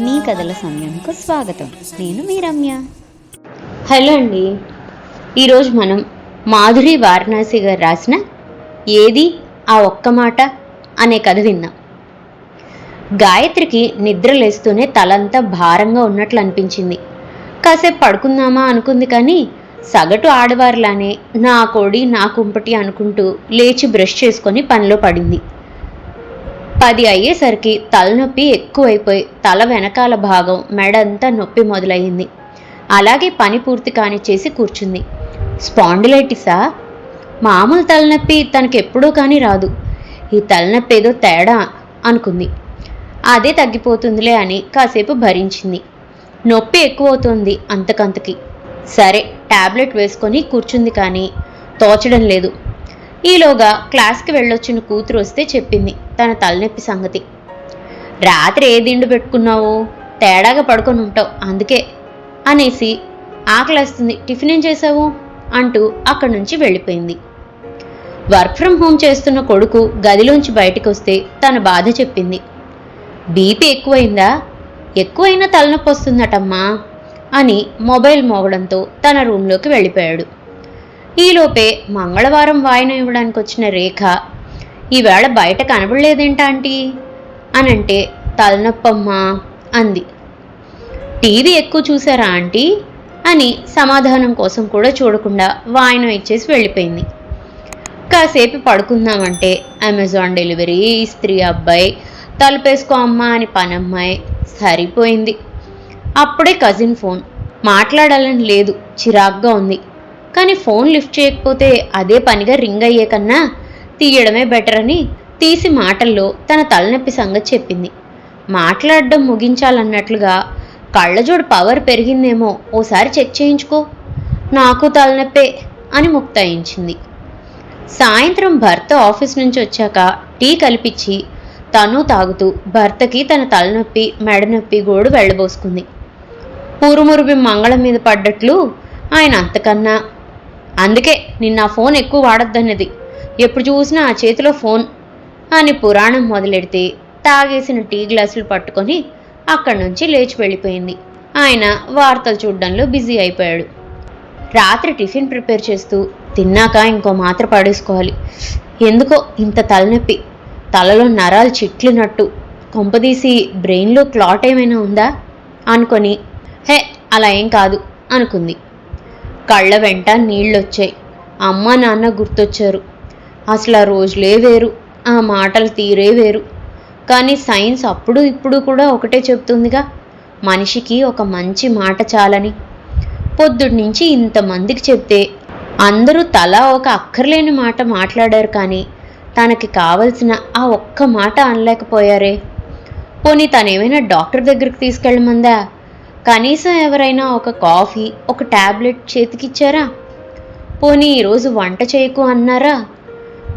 మీ కథల సమయంకు స్వాగతం. నేను మీ రమ్య. హలో అండి. ఈరోజు మనం మాధురి వారణాసి గారు రాసిన ఏది ఆ ఒక్క మాట అనే కథ విందాం గాయత్రికి నిద్ర లేస్తూనే తలంతా భారంగా ఉన్నట్లు అనిపించింది. కాసేపు పడుకుందామా అనుకుంది కానీ సగటు ఆడవారిలానే నా కోడి నా కుంపటి అనుకుంటూ లేచి బ్రష్ చేసుకొని పనిలో పడింది. పది అయ్యేసరికి తలనొప్పి ఎక్కువైపోయి తల వెనకాల భాగం మెడంతా నొప్పి మొదలయ్యింది. అలాగే పని పూర్తి కానిచ్చేసి కూర్చుంది. స్పాండిలైటిసా? మామూలు తలనొప్పి తనకి ఎప్పుడూ కానీ రాదు. ఈ తలనొప్పి ఏదో తేడా అనుకుంది. అదే తగ్గిపోతుందిలే అని కాసేపు భరించింది. నొప్పి ఎక్కువవుతుంది అంతకంతకి. సరే టాబ్లెట్ వేసుకొని కూర్చుంది కానీ తోచడం లేదు. ఈలోగా క్లాస్కి వెళ్ళొచ్చిన కూతురు వస్తే చెప్పింది తన తలనొప్పి సంగతి. రాత్రి ఏ దిండు పెట్టుకున్నావు? తేడాగా పడుకొని ఉంటావు అందుకే అనేసి ఆకలేస్తుంది. టిఫిన్ ఏం చేసావు అంటూ అక్కడి నుంచి వెళ్ళిపోయింది. వర్క్ ఫ్రమ్ హోమ్ చేస్తున్న కొడుకు గదిలోంచి బయటకు వస్తే తన బాధ చెప్పింది. బీపీ ఎక్కువైందా? ఎక్కువైనా తలనొప్పి వస్తుందటమ్మా అని మొబైల్ మోగడంతో తన రూంలోకి వెళ్ళిపోయాడు. ఈలోపే మంగళవారం వాయిన ఇవ్వడానికి వచ్చిన రేఖ ఈవేళ బయట కనబడలేదేంటా ఆంటీ అనంటే తలనొప్పమ్మా అంది. టీవీ ఎక్కువ చూసారా ఆంటీ అని సమాధానం కోసం కూడా చూడకుండా వాయినం ఇచ్చేసి వెళ్ళిపోయింది. కాసేపు పడుకుందామంటే అమెజాన్ డెలివరీ స్త్రీ అబ్బాయి తలుపేసుకో అమ్మా అని పనమ్మాయి సరిపోయింది. అప్పుడే కజిన్ ఫోన్. మాట్లాడాలని లేదు చిరాగ్గా ఉంది. కానీ ఫోన్ లిఫ్ట్ చేయకపోతే అదే పనిగా రింగ్ అయ్యే కన్నా తీయడమే బెటర్ అని తీసి మాటల్లో తన తలనొప్పి సంగతి చెప్పింది. మాట్లాడడం ముగించాలన్నట్లుగా కళ్ళజోడు పవర్ పెరిగిందేమో ఓసారి చెక్ చేయించుకో. నాకు తలనొప్పే అని ముక్తాయించింది. సాయంత్రం భర్త ఆఫీస్ నుంచి వచ్చాక టీ కల్పించి తను తాగుతూ భర్తకి తన తలనొప్పి మెడనొప్పి గోడు వెళ్ళబోసుకుంది. పూరుమురుబి మంగళం మీద పడ్డట్లు ఆయన అంతకన్నా అందుకే నిన్న ఫోన్ ఎక్కువ వాడొద్దన్నది. ఎప్పుడు చూసినా ఆ చేతిలో ఫోన్ అని పురాణం మొదలెడితే తాగేసిన టీ గ్లాసులు పట్టుకొని అక్కడి నుంచి లేచి వెళ్ళిపోయింది. ఆయన వార్తలు చూడడంలో బిజీ అయిపోయాడు. రాత్రి టిఫిన్ ప్రిపేర్ చేస్తూ తిన్నాక ఇంకో మాత్ర పడేసుకోవాలి. ఎందుకో ఇంత తలనొప్పి. తలలో నరాలు చిట్లినట్టు. కొంపదీసి బ్రెయిన్లో క్లాట్ ఏమైనా ఉందా? అనుకొని హే అలా ఏం కాదు అనుకుంది. కళ్ళ వెంట నీళ్ళొచ్చాయి. అమ్మ నాన్న గుర్తొచ్చారు. అసలు ఆ రోజులే వేరు ఆ మాటలు తీరే వేరు. కానీ సైన్స్ అప్పుడు ఇప్పుడు కూడా ఒకటే చెప్తుందిగా మనిషికి ఒక మంచి మాట చాలని. పొద్దుటి నుంచి ఇంతమందికి చెప్తే అందరూ తలా ఒక అక్కర్లేని మాట మాట్లాడారు కానీ తనకి కావలసిన ఆ ఒక్క మాట అనలేకపోయారే. పోనీ తనేమైనా డాక్టర్ దగ్గరికి తీసుకెళ్ళమందా? కనీసం ఎవరైనా ఒక కాఫీ ఒక టాబ్లెట్ చేతికిచ్చారా? పోనీ ఈరోజు వంట చేయకు అన్నారా?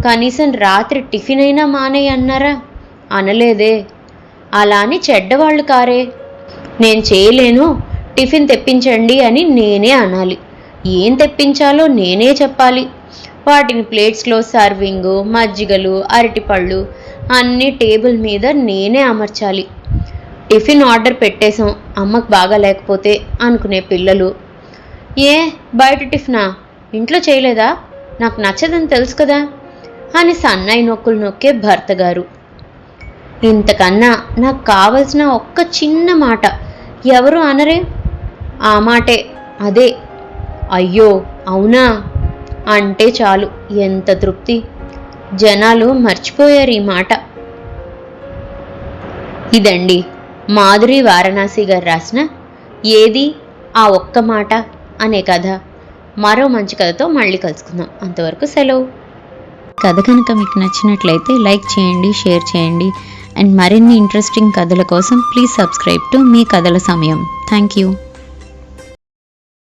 కనీసం రాత్రి టిఫిన్ అయినా మానే అన్నారా? అనలేదే. అలా అని చెడ్డవాళ్ళు కారే. నేను చేయలేను. టిఫిన్ తెప్పించండి అని నేనే అనాలి. ఏం తెప్పించాలో నేనే చెప్పాలి. వాటిని ప్లేట్స్లో సర్వింగు మజ్జిగలు అరటిపళ్ళు అన్నీ టేబుల్ మీద నేనే అమర్చాలి. టిఫిన్ ఆర్డర్ పెట్టేశాం. అమ్మకు బాగా లేకపోతే అనుకునే పిల్లలు. ఏ బయట టిఫినా? ఇంట్లో చేయలేదా? నాకు నచ్చదని తెలుసు కదా? అని సన్నాయి నొక్కులు నొక్కే భర్త గారు. ఇంతకన్నా నాకు కావలసిన ఒక్క చిన్న మాట ఎవరు అనరే? ఆ మాటే. అదే. అయ్యో అవునా? అంటే చాలు. ఎంత తృప్తి. జనాలు మర్చిపోయారు ఈ మాట. ఇదండి. మాధురి వారణాసి గారు రాసిన ఏది ఆ ఒక్క మాట అనే కథ. మరో మంచి కథతో మళ్ళీ కలుసుకుందాం. అంతవరకు సెలవు. కథ కనుక మీకు నచ్చినట్లయితే లైక్ చేయండి షేర్ చేయండి. అండ్ మరిన్ని ఇంట్రెస్టింగ్ కథల కోసం ప్లీజ్ సబ్స్క్రైబ్ టు మీ కథల సమయం. Thank you.